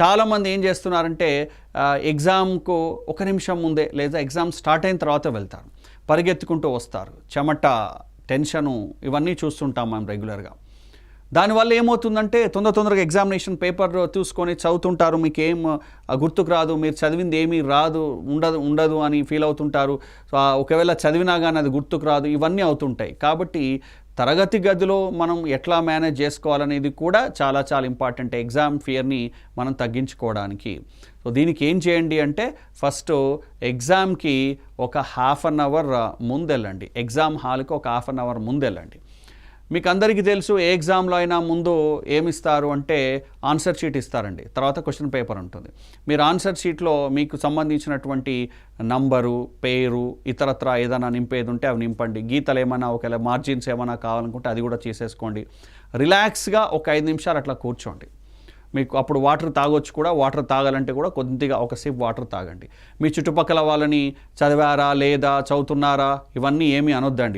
చాలామంది ఏం చేస్తున్నారంటే ఎగ్జామ్కు ఒక నిమిషం ముందే లేదా ఎగ్జామ్ స్టార్ట్ అయిన తర్వాత వెళ్తారు. పరిగెత్తుకుంటూ వస్తారు. చెమట టెన్షను ఇవన్నీ చూస్తుంటాం మనం రెగ్యులర్గా. దానివల్ల ఏమవుతుందంటే తొందర తొందరగా ఎగ్జామినేషన్ పేపర్ చూసుకొని చదువుతుంటారు. మీకు ఏం గుర్తుకు రాదు. మీరు చదివింది ఏమీ రాదు ఉండదు ఉండదు అని ఫీల్ అవుతుంటారు. ఒకవేళ చదివినా కానీ అది గుర్తుకు రాదు. ఇవన్నీ అవుతుంటాయి. కాబట్టి తరగతి గదిలో మనం ఎట్లా మేనేజ్ చేసుకోవాలనేది కూడా చాలా చాలా ఇంపార్టెంట్. ఎగ్జామ్ ఫియర్ని మనం తగ్గించుకోవడానికి. సో దీనికి ఏం చేయండి అంటే ఫస్ట్ ఎగ్జామ్కి ఒక హాఫ్ అన్ అవర్ ముందెళ్ళండి. ఎగ్జామ్ హాల్కి ఒక హాఫ్ అన్ అవర్ ముందెళ్ళండి. మీకు అందరికీ తెలుసు ఏ ఎగ్జామ్లో అయినా ముందు ఏమిస్తారు అంటే ఆన్సర్ షీట్ ఇస్తారండి. తర్వాత క్వశ్చన్ పేపర్ ఉంటుంది. మీరు ఆన్సర్ షీట్లో మీకు సంబంధించినటువంటి నంబరు పేరు ఇతరత్ర ఏదైనా నింపేది ఉంటే అవి నింపండి. గీతలు ఏమైనా ఒకవేళ మార్జిన్స్ ఏమైనా కావాలనుకుంటే అది కూడా చేసేసుకోండి. రిలాక్స్గా ఒక ఐదు నిమిషాలు అట్లా కూర్చోండి. మీకు అప్పుడు వాటర్ తాగొచ్చు కూడా వాటర్ తాగాలంటే కూడా కొద్దిగా ఒక వాటర్ తాగండి. మీ చుట్టుపక్కల వాళ్ళని చదివారా లేదా చదువుతున్నారా ఇవన్నీ ఏమీ అనొద్దండి.